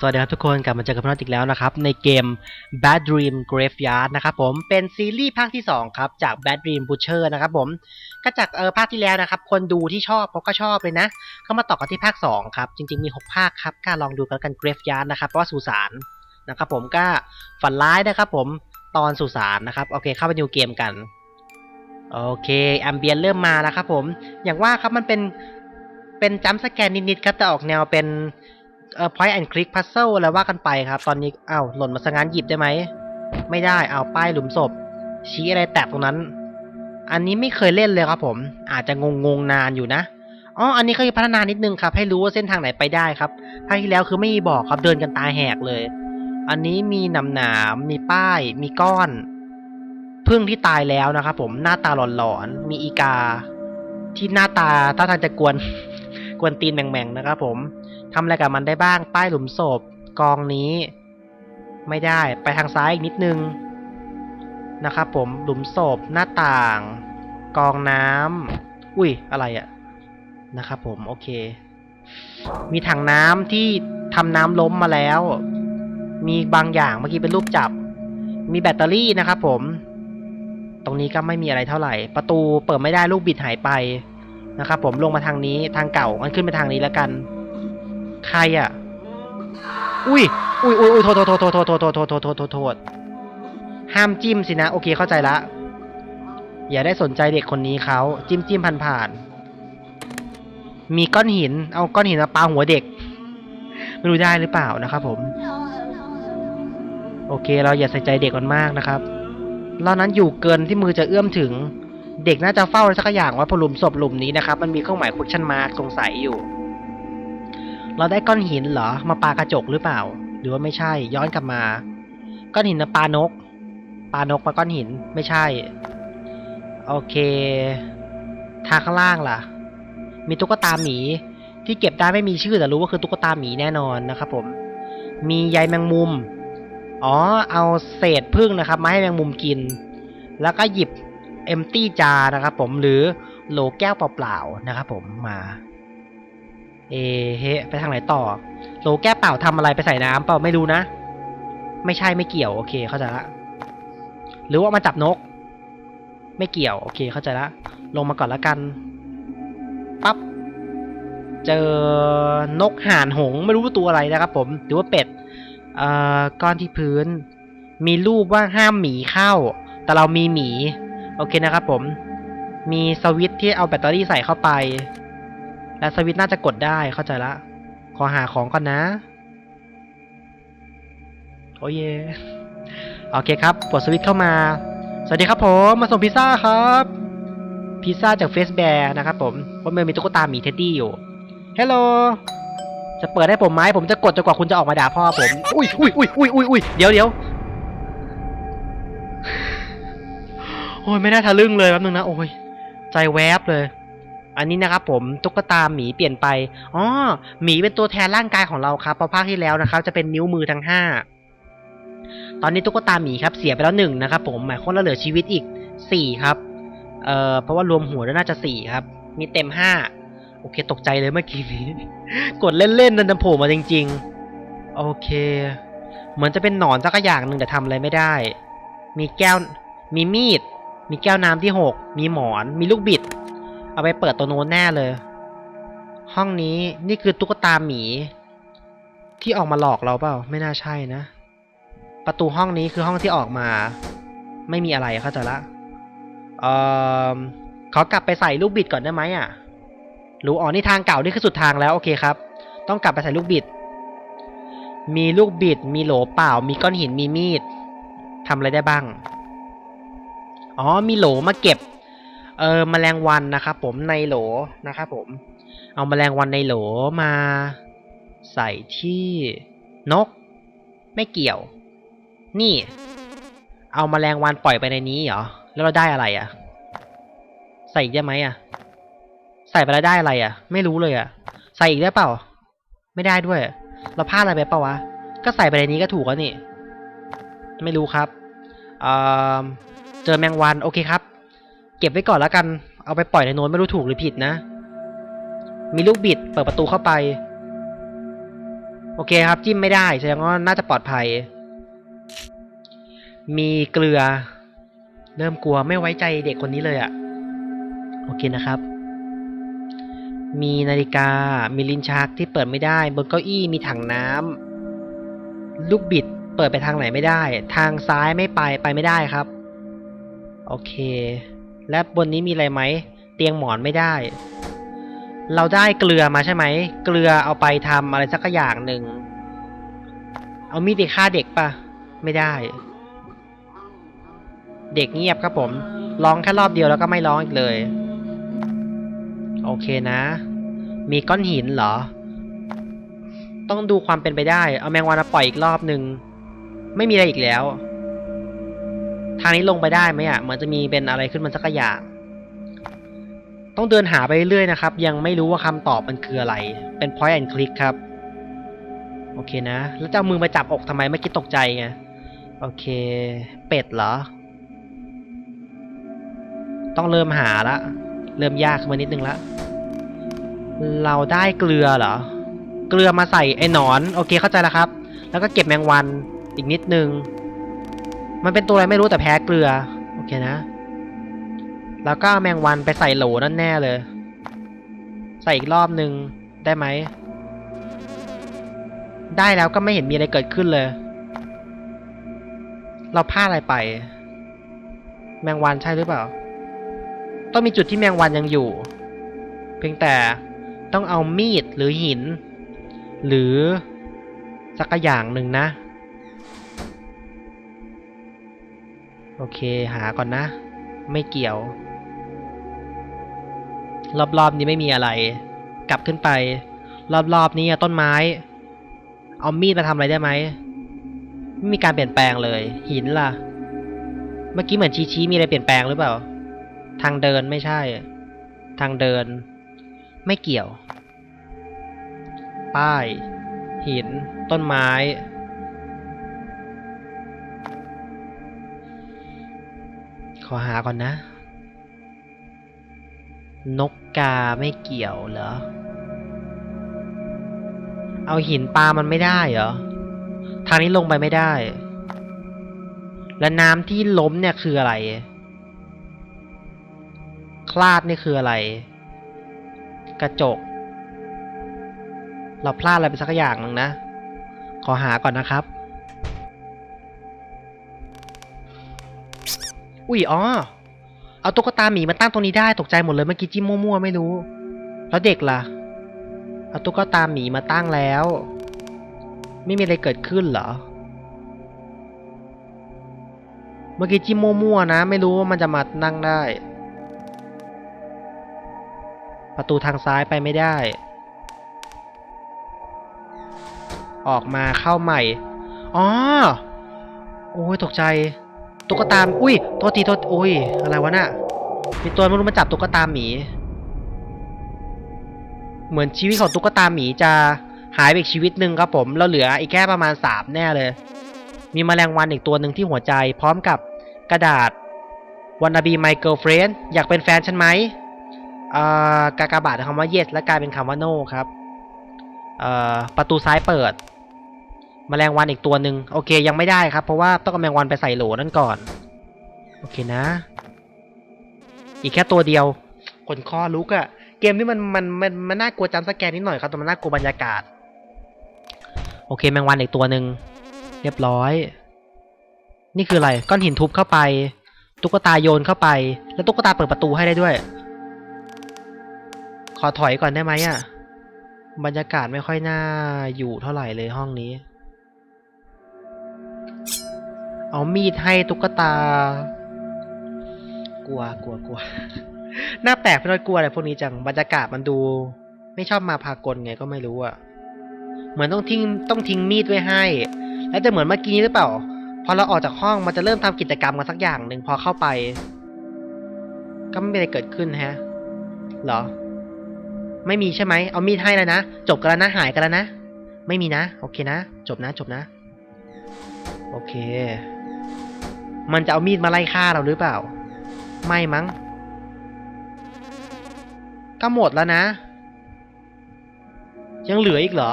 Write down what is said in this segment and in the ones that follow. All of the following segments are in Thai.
สวัสดีครับทุกคนกลับมาเจอกับพวกเราอีกแล้วนะครับ ในเกม Bad Dream Graveyard นะครับผมเป็นซีรีส์ภาคที่ 2 ครับ จาก Bad Dream Butcher นะครับผมก็จากเออภาคที่แล้วนะครับ คนดูที่ชอบเขาก็ชอบเลยนะ ก็มาต่อกันที่ภาค 2 ครับ จริง ๆ มี 6 ภาคครับก็ลองดูกันกัน Graveyard นะครับเพราะว่าสุสานนะครับผมก็ฝันร้ายนะครับผมตอนสุสานนะครับโอเคเข้าไปดูเกมกันโอเคแอมเบียนเริ่มมาแล้วครับผมอย่างว่าครับมันเป็นเป็นจัมป์สแกนนิดๆครับแต่ออกแนวเป็น เอ่อ point and click puzzle อะไรว่ากันไปครับ ตอนนี้อ้าวหล่นมาซะงั้นหยิบได้ไหม ไม่ได้เอาป้ายหลุมศพ ชี้อะไรแตกตรงนั้น อันนี้ไม่เคยเล่นเลยครับผม อาจจะงงงนานอยู่นะอ๋ออันนี้เคยพัฒนานิดนึงครับ ให้รู้ว่าเส้นทางไหนไปได้ครับภาคที่แล้วคือไม่มีบอกครับเดินกันตาแหกเลย อันนี้มีหนำหนามมีป้าย มีก้อนพึ่งที่ตายแล้วนะครับผมหน้าตาหลอนๆมีอีกา ที่หน้าตาท่าทางจะกวนกวนตีนแหม่งๆนะครับผม ทำอะไรกับมันได้บ้างป้หลุมศพ กองนี้ ไม่ได้ไปทางซ้ายอีกนิดนึงนะครับผมหลุมศพหน้าต่าง กองน้ำอุ้ยอะไรอะนะครับผมโอเค มีถังน้ำที่ทำน้ำล้มมาแล้ว มีบางอย่างเมื่อกี้เป็นรูปจับ มีแบตเตอรี่นะครับผม ตรงนี้ก็ไม่มีอะไรเท่าไหร่ ประตูเปิดไม่ได้ลูกบิดหายไปนะครับผมลงมาทางนี้ทางเก่ามันขึ้นไปทางนี้แล้วกัน ใครอะ อุ้ย อุ้ยอุ้ยอุ้ยโทษโทษโทษโทษโทษโทษโทษโทษโทษโทษโทษห้ามจิ้มสินะ โอเคเข้าใจละ อย่าได้สนใจเด็กคนนี้เขาจิ้มจิ้มผ่านผ่านมีก้อนหิน เอาก้อนหินมาปาหัวเด็ก ไม่รู้ได้หรือเปล่านะครับผม โอเค เราอย่าใส่ใจเด็กมันมากนะครับเรานั้นอยู่เกินที่มือจะเอื้อมถึง เด็กน่าจะเฝ้าสักอย่างว่าพลุมศพหลุมนี้นะครับ มันมีเครื่องหมาย question mark สงสัยอยู่ เราได้ก้อนหินเหรอ มาปากระจกหรือเปล่า หรือว่าไม่ใช่ ย้อนกลับมา ก้อนหินนะปลานก ปลานกมาก้อนหิน ไม่ใช่ โอเค ทางข้างล่างล่ะ มีตุ๊กตาหมี ที่เก็บได้ไม่มีชื่อแต่รู้ว่าคือตุ๊กตาหมีแน่นอนนะครับผม มีใยแมงมุม อ๋อ เอาเศษพึ่งนะครับ มาให้แมงมุมกิน แล้วก็หยิบเอมตี้จานะครับผม หรือโหลแก้วเปล่าๆนะครับผมมา เอเฮไปทางไหนต่อโหลแก้เปล่าทำอะไรไปใส่น้ำเปล่าไม่รู้นะ ไม่ใช่ไม่เกี่ยวโอเคเข้าใจละ หรือว่ามาจับนก ไม่เกี่ยวโอเคเข้าใจละ ลงมาก่อนละกันปั๊บเจอนกห่านหงไม่รู้ว่าตัวอะไรนะครับผมหรือว่าเป็ดเอ่อก้อนที่พื้น มีรูปว่าห้ามหมีเข้า แต่เรามีหมี โอเคนะครับผม มีสวิตช์ที่เอาแบตเตอรี่ใส่เข้าไป และสวิตน่าจะกดได้เข้าใจละ ขอหาของก่อนนะ โอ้เยโอเคครับกดสวิตเข้ามา สวัสดีครับผม มาส่งพิซซ่าครับ พิซซ่าจากเฟสแบร์นะครับผมเพราะมันมีตุ๊กตาหมีเท็ดดี้อยู่เฮลโหลจะเปิดให้ผมไหมผมจะกดจนกว่าคุณจะออกมาด่าพ่อผม อุ้ยอุ้ยอุ้ยอุ้ยอุ้ยอุ้ยเดี๋ยวเดี๋ยวโอ้ยไม่น่าทะลึ่งเลยแป๊บนึงนะ โอ้ย ใจแวบเลย อันนี้นะครับผมตุ๊กตาหมีเปลี่ยนไปอ๋อหมีเป็นตัวแทนร่างกายของเราครับเพราะภาคที่แล้วนะครับ จะเป็นนิ้วมือทั้งห้าตอนนี้ตุ๊กตาหมีครับเสียไปแล้วหนึ่งนะครับผมหมายความว่าเหลือชีวิตอีกสี่ครับเอ่อเพราะว่ารวมหัวแล้วน่าจะสี่ครับ มีเต็มห้าโอเคตกใจเลยเมื่อกี้นี้ กดเล่นๆนันโผล่มาจริง ๆ โอเค เหมือนจะเป็นหนอนสักอย่างหนึ่งแต่ทำอะไรไม่ได้ มีแก้วมีมีด มีแก้วน้ำที่หกมีหมอน มีลูกบิด เอาไปเปิดตัวโน้นแน่เลย ห้องนี้นี่คือตุ๊กตาหมี ที่ออกมาหลอกเราเปล่า ไม่น่าใช่นะ ประตูห้องนี้คือห้องที่ออกมา ไม่มีอะไรเข้าใจละเอ่อขอกลับไปใส่ลูกบิดก่อนได้ไหมอะรู้อ๋อนี่ทางเก่านี่คือสุดทางแล้วโอเคครับ ต้องกลับไปใส่ลูกบิด มีลูกบิด มีโหลเปล่า มีก้อนหินมีมีดทำอะไรได้บ้าง อ๋อมีโหลมาเก็บ เออแมลงวันนะครับผมในโหลนะครับผม เอาแมลงวันในโหลมาใส่ที่นก ไม่เกี่ยว นี่ เอามแมลงวันปล่อยไปในนี้เหรอแล้วเราได้อะไรอะ่ะ ใส่อีกได้ไหมอะ ใส่ไปแล้วได้อะไรอะ ไม่รู้เลยอะ ใส่อีกได้เปล่า ไม่ได้ด้วย เราพลาดอะไรไปเปล่าวะก็ใส่ไปในนี้ก็ถูกแล้วนี่ ไม่รู้ครับเออเจอแมงวันโอเคครับ เก็บไว้ก่อนแล้วกัน เอาไปปล่อยในโน้นไม่รู้ถูกหรือผิดนะ มีลูกบิดเปิดประตูเข้าไป โอเคครับ จิ้มไม่ได้แสดงว่าน่าจะปลอดภัย มีเกลือ เริ่มกลัวไม่ไว้ใจเด็กคนนี้เลยอะโอเคนะครับ มีนาฬิกา มีลิ้นชักที่เปิดไม่ได้ บนเก้าอี้มีถังน้ำลูกบิดเปิดไปทางไหนไม่ได้ ทางซ้ายไม่ไปไปไม่ได้ครับ โอเค และบนนี้มีอะไรไหม เตียงหมอนไม่ได้ เราได้เกลือมาใช่ไหม เกลือเอาไปทำอะไรสักอย่างหนึ่ง เอามีดไปฆ่าเด็กปะไม่ได้ เด็กเงียบครับผม ร้องแค่รอบเดียวแล้วก็ไม่ร้องอีกเลย โอเคนะ มีก้อนหินเหรอ ต้องดูความเป็นไปได้ เอาแมงวันมาปล่อยอีกรอบหนึ่ง ไม่มีอะไรอีกแล้ว ทางนี้ลงไปได้ไหมอะเหมือนจะมีเป็นอะไรขึ้นมาสักอย่าง ต้องเดินหาไปเรื่อยๆนะครับ ยังไม่รู้ว่าคำตอบมันคืออะไร เป็น point and click ครับ โอเคนะ แล้วจะเอามือมาจับอกทำไมไม่คิดตกใจไง โอเค เป็ดเหรอ ต้องเริ่มหาละ เริ่มยากขึ้นมานิดนึงละ เราได้เกลือเหรอ เกลือมาใส่ไอ้หนอน โอเคเข้าใจแล้วครับ แล้วก็เก็บแมงวันอีกนิดนึง มันเป็นตัวอะไรไม่รู้แต่แพ้เกลือ โอเคนะ แล้วก็แมงวันไปใส่โหลนั่นแน่เลย ใส่อีกรอบนึงได้ไหม ได้แล้วก็ไม่เห็นมีอะไรเกิดขึ้นเลย เราพลาดอะไรไป แมงวันใช่หรือเปล่า ต้องมีจุดที่แมงวันยังอยู่ เพียงแต่ต้องเอามีดหรือหิน หรือสักอย่างหนึ่งนะ โอเคหาก่อนนะ ไม่เกี่ยว รอบๆนี้ไม่มีอะไร กลับขึ้นไป รอบๆนี้ต้นไม้ เอามีดมาทำอะไรได้ไหมไม่มีการเปลี่ยนแปลงเลย หินล่ะ เมื่อกี้เหมือนชี้ๆมีอะไรเปลี่ยนแปลงหรือเปล่า ทางเดินไม่ใช่ ทางเดิน ไม่เกี่ยว ป้าย หิน ต้นไม้ ขอหาก่อนนะ นกกาไม่เกี่ยวเหรอ เอาหินปลามันไม่ได้เหรอ ทางนี้ลงไปไม่ได้ และน้ำที่ล้มเนี่ยคืออะไร คลาดนี่คืออะไร กระจก เราพลาดอะไรไปสักอย่างหนึ่งนะ ขอหาก่อนนะครับ อุ้ยอ๋อ เอาตุ๊กตาหมีมาตั้งตรงนี้ได้ตกใจหมดเลยเมื่อกี้จิ้มมั่วๆไม่รู้ แล้วเด็กล่ะ เอาตุ๊กตาหมีมาตั้งแล้ว ไม่มีอะไรเกิดขึ้นเหรอ เมื่อกี้จิ้มมั่วๆนะ ไม่รู้ว่ามันจะมานั่งได้ ประตูทางซ้ายไปไม่ได้ ออกมาเข้าใหม่ อ๋อ โอ้ยตกใจ ตุ๊กตาอุ้ยโทษทีโทษอุ้ย อะไรวะน่ะมีตัวไม่รู้มาจับตุ๊กตาหมี เหมือนชีวิตของตุ๊กตาหมีจะหายไปอีกชีวิตหนึ่งครับผมแล้วเหลืออีกแค่ประมาณสามแน่เลย มีแมลงวันอีกตัวหนึ่งที่หัวใจ พร้อมกับกระดาษ wanna be my girlfriend อยากเป็นแฟนฉันไหมเอ่อกากบาทคำว่า yes และกลายเป็นคำว่า no ครับเอ่อประตูซ้ายเปิด แมลงวันอีกตัวหนึ่งโอเคยังไม่ได้ครับ เพราะว่าต้องเอาแมลงวันไปใส่โหลนั่นก่อน โอเคนะ อีกแค่ตัวเดียวขนคอลุกอะเกมนี้มันมันมันมันน่ากลัวจำสแกนนิดหน่อยครับแต่มันน่ากลัวบรรยากาศ โอเคแมงวันอีกตัวหนึ่งเรียบร้อย นี่คืออะไรก้อนหินทุบเข้าไป ตุ๊กตาโยนเข้าไป แล้วตุ๊กตาเปิดประตูให้ได้ด้วย ขอถอยก่อนได้ไหมอะบรรยากาศไม่ค่อยน่าอยู่เท่าไหร่เลยห้องนี้ เอามีดให้ตุ๊กตา กลัวกลัวกลัวหน้าแปลกเพราะกลัวอะไรพวกนี้จังบรรยากาศมันดู ไม่ชอบมาพากลไงก็ไม่รู้อะเหมือนต้องทิ้งต้องทิ้งมีดไว้ให้ แล้วจะเหมือนเมื่อกี้หรือเปล่าพอเราออกจากห้องมันจะเริ่มทำกิจกรรมกันสักอย่างหนึ่งพอเข้าไป ก็ไม่มีอะไรเกิดขึ้นฮะเหรอ ไม่มีใช่ไหมเอามีดให้แล้วนะจบกันแล้วนะหายกันแล้วนะไม่มีนะ โอเคนะ จบนะ จบนะ โอเค มันจะเอามีดมาไล่ฆ่าเราหรือเปล่า ไม่มั้ง ก็หมดแล้วนะ ยังเหลืออีกเหรอ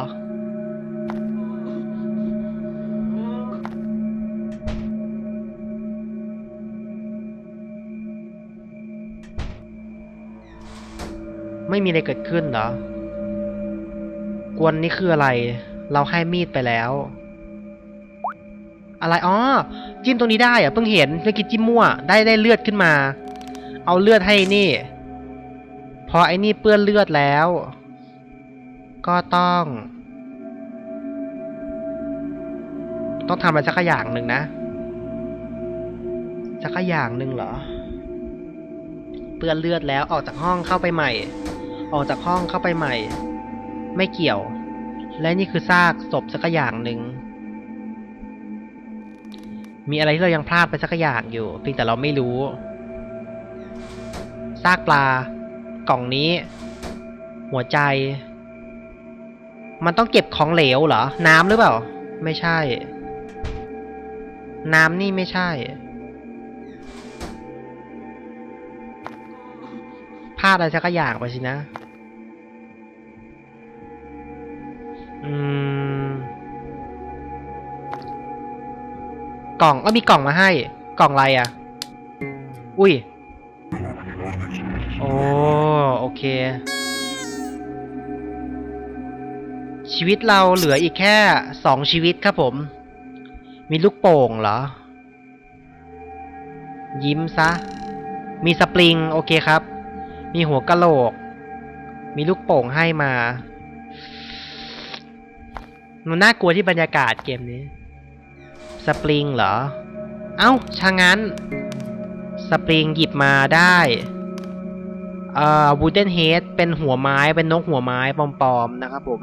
ไม่มีอะไรเกิดขึ้นเหรอกวนนี่คืออะไร เราให้มีดไปแล้ว อะไรอ๋อจิ้มตรงนี้ได้อะเพิ่งเห็นเมื่อกี้จิ้มมั่วได้ได้เลือดขึ้นมา เอาเลือดให้นี่ พอไอ้นี่เปื้อนเลือดแล้ว ก็ต้อง ต้องทำอะไรสักอย่างหนึ่งนะสักอย่างหนึ่งเหรอ เปื้อนเลือดแล้วออกจากห้องเข้าไปใหม่ ออกจากห้องเข้าไปใหม่ ไม่เกี่ยว และนี่คือซากศพสักอย่างหนึ่ง มีอะไรที่เรายังพลาดไปสักอย่างอยู่เพียงแต่เราไม่รู้ซากปลากล่องนี้ หัวใจ มันต้องเก็บของเหลวเหรอ น้ำหรือเปล่า ไม่ใช่ น้ำนี่ไม่ใช่ พลาดอะไรสักอย่างไปสินะ อืม กล่องก็มีกล่องมาให้ กล่องอะไรอะ อุ้ย โอ้โอเค ชีวิตเราเหลืออีกแค่สองชีวิตครับผม มีลูกโป่งเหรอ ยิ้มซะ มีสปริง โอเคครับ มีหัวกะโหลก มีลูกโป่งให้มา มันน่ากลัวที่บรรยากาศเกมนี้ สปริงเหรอ เอ้าช่างงั้น สปริงหยิบมาได้เอ่อวูดเดนเฮดเป็นหัวไม้เป็นนกหัวไม้ปลอมๆนะครับผม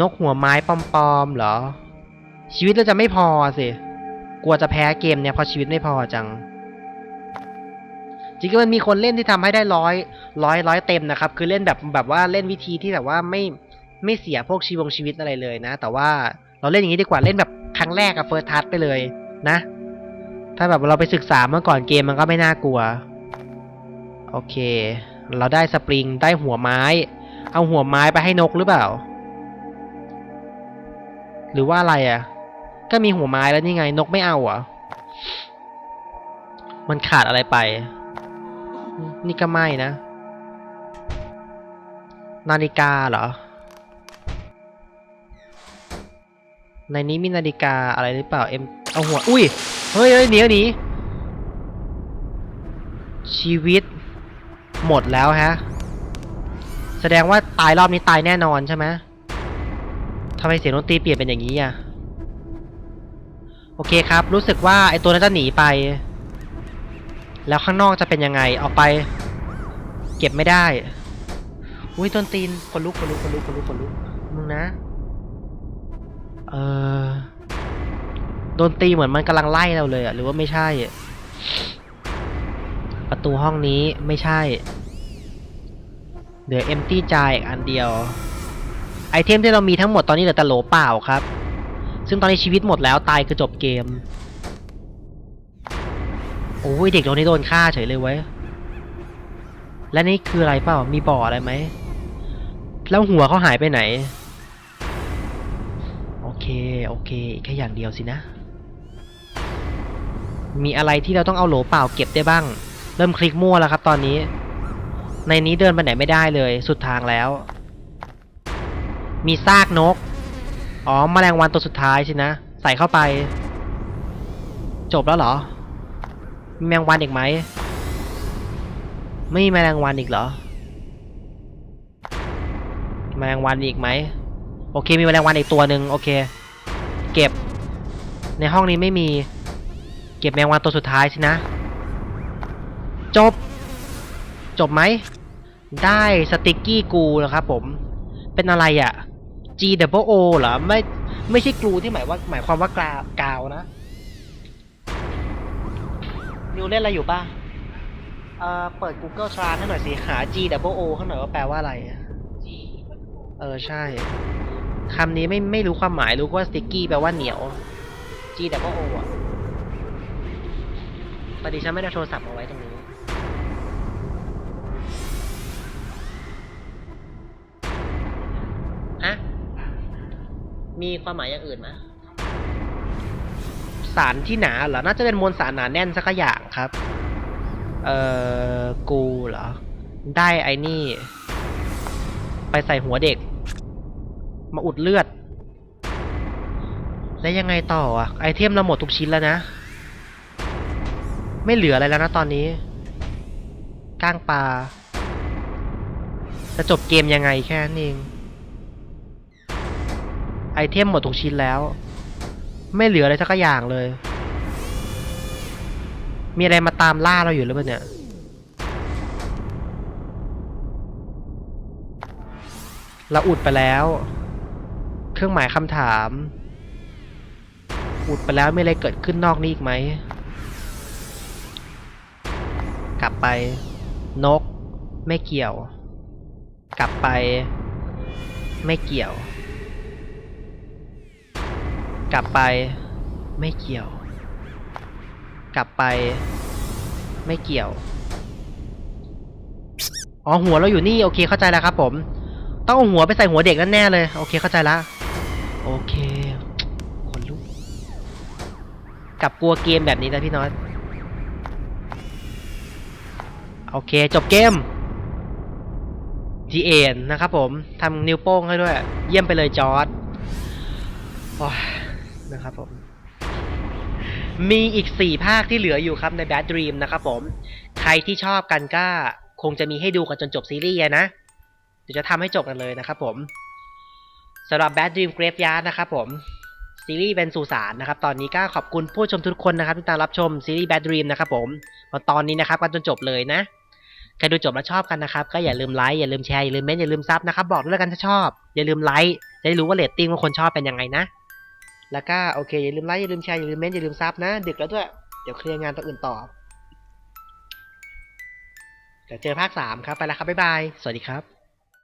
นกหัวไม้ปลอมๆเหรอ ชีวิตเราจะไม่พอสิ กลัวจะแพ้เกมเนี่ยเพราะชีวิตไม่พอจัง จริงๆมันมีคนเล่นที่ทำให้ได้ร้อยร้อยร้อยเต็มนะครับ คือเล่นแบบแบบว่าเล่นวิธีที่แบบว่าไม่ไม่เสียพวกชีวงชีวิตอะไรเลยนะ แต่ว่าเราเล่นอย่างนี้ดีกว่าเล่นแบบ ครั้งแรกกับเฟิร์สทัชไปเลยนะ ถ้าแบบเราไปศึกษาเมื่อก่อนเกมมันก็ไม่น่ากลัว โอเค เราได้สปริงได้หัวไม้ เอาหัวไม้ไปให้นกหรือเปล่า หรือว่าอะไรอะ ก็มีหัวไม้แล้วนี่ไงนกไม่เอาอะมันขาดอะไรไป นี่ก็ไม่นะ นาฬิกาเหรอ ในนี้มีนาฬิกาอะไรหรือเปล่าเอ็มเอาหัว อุ้ย เฮ้ยเฮ้ยหนีหนีชีวิต หมดแล้วฮะ แสดงว่าตายรอบนี้ตายแน่นอนใช่ไหมทำไมเสียงดนตรีเปลี่ยนเป็นอย่างนี้อะ โอเคครับ รู้สึกว่าไอตัวนั้นจะหนีไป แล้วข้างนอกจะเป็นยังไงออกไป เก็บไม่ได้ อุ้ยต้นตีนคนลุกคนลุกคนลุกคนลุกคนลุกมึงนะ เออโดนตีเหมือนมันกำลังไล่เราเลยอะหรือว่าไม่ใช่ประตูห้องนี้ไม่ใช่ เหลือ empty จายอันเดียว ไอเทมที่เรามีทั้งหมดตอนนี้เหลือแต่โหลเปล่าครับ ซึ่งตอนนี้ชีวิตหมดแล้วตายคือจบเกม โอ้ยเด็กตัวนี้โดนฆ่าเฉยเลยเว้ย และนี่คืออะไรเปล่า มีบ่ออะไรไหม แล้วหัวเขาหายไปไหน โอเคโอเคแค่อย่างเดียวสินะ มีอะไรที่เราต้องเอาโหลเปล่าเก็บได้บ้าง เริ่มคลิกมั่วแล้วครับตอนนี้ ในนี้เดินไปไหนไม่ได้เลย สุดทางแล้ว มีซากนก อ๋อมแมลงวันตัวสุดท้ายสินะ ใส่เข้าไป จบแล้วเหรอ มีแมลงวันอีกไหม ไม่มีแมลงวันอีกเหรอ แมลงวันอีกไหมโอเค มีแมลงวันอีกตัวหนึ่งโอเค เก็บ ในห้องนี้ไม่มี เก็บแมงวันตัวสุดท้ายสินะ จบ จบไหม ได้สติกกี้กูนะครับผม เป็นอะไรอะ่ะ G W O เหรอ ไม่ ไม่ใช่กลูที่หมายว่า หมายความว่ากาวกาวนะ นิวเล่นอะไรอยู่ป่ะเอ่อ เปิด Google Translate ให้หน่อยสิ หา G W O ข้างหน่อยว่าแปลว่าอะไรอะเออ ใช่ คำนี้ไม่ไม่รู้ความหมายรู้ว่า sticky แปลว่าเหนียว G W O อะพอดีฉันไม่ได้โทรศัพท์มาไว้ตรงนี้ฮะมีความหมายอย่างอื่นไหมสารที่หนาเหรอ น่าจะเป็นมวลสารหนาแน่นสักอย่างครับ เอ่อ กูเหรอ ได้ไอ้นี่ ไปใส่หัวเด็ก มาอุดเลือด แล้วยังไงต่ออะไอเทมเราหมดทุกชิ้นแล้วนะ ไม่เหลืออะไรแล้วนะตอนนี้ก้างปลาจะจบเกมยังไงแค่นั้นเองไอเทมหมดทุกชิ้นแล้ว ไม่เหลืออะไรสักอย่างเลย มีอะไรมาตามล่าเราอยู่หรือเปล่าเนี่ยเราอุดไปแล้ว เครื่องหมายคำถาม อุดไปแล้วไมีอะไรเกิดขึ้นนอกนี้อีกไหม กลับไป นก ไม่เกี่ยว กลับไป ไม่เกี่ยว กลับไป ไม่เกี่ยว กลับไป ไม่เกี่ยวอ๋อหัวเราอยู่นี่โอเคเข้าใจแล้วครับผม ต้องหัวไปใส่หัวเด็กนั่นแน่เลย โอเคเข้าใจละ โอเคคนลุกกับกลัวเกมแบบนี้นะพี่น้อยโอเค จบเกม G เอ็นนะครับผมทำนิ้วโป้งให้ด้วย เยี่ยมไปเลยจอร์ดนะครับผม มีอีกสี่ภาคที่เหลืออยู่ครับใน Bad Dream นะครับผม ใครที่ชอบกันก็คงจะมีให้ดูกันจนจบซีรีส์นะ เดี๋ยวจะทำให้จบกันเลยนะครับผม สำหรับ Bad Dream Graveyard นะครับผมซีรีส์เป็นสุสานนะครับตอนนี้ก็ขอบคุณผู้ชมทุกคนนะครับที่ตามรับชมซีรีส์ Bad Dream นะครับผมมาตอนนี้นะครับกันจนจบเลยนะใครดูจบแล้วชอบกันนะครับก็อย่าลืมไลค์อย่าลืมแชร์อย่าลืมเม้นต์อย่าลืมซับนะครับบอกด้วยกันถ้าชอบ อย่าลืมไลค์จะได้รู้ว่าเรตติ้งว่าคนชอบเป็นยังไงนะ แล้วก็โอเคอย่าลืมไลค์อย่าลืมแชร์อย่าลืมเม้นต์อย่าลืมซับนะดึกแล้วด้วยเดี๋ยวเคลียร์งานตัวอื่นต่อเดี๋ยวเจอภาคสามครับไปแล้วครับบ๊ายบายสวัสดีครับ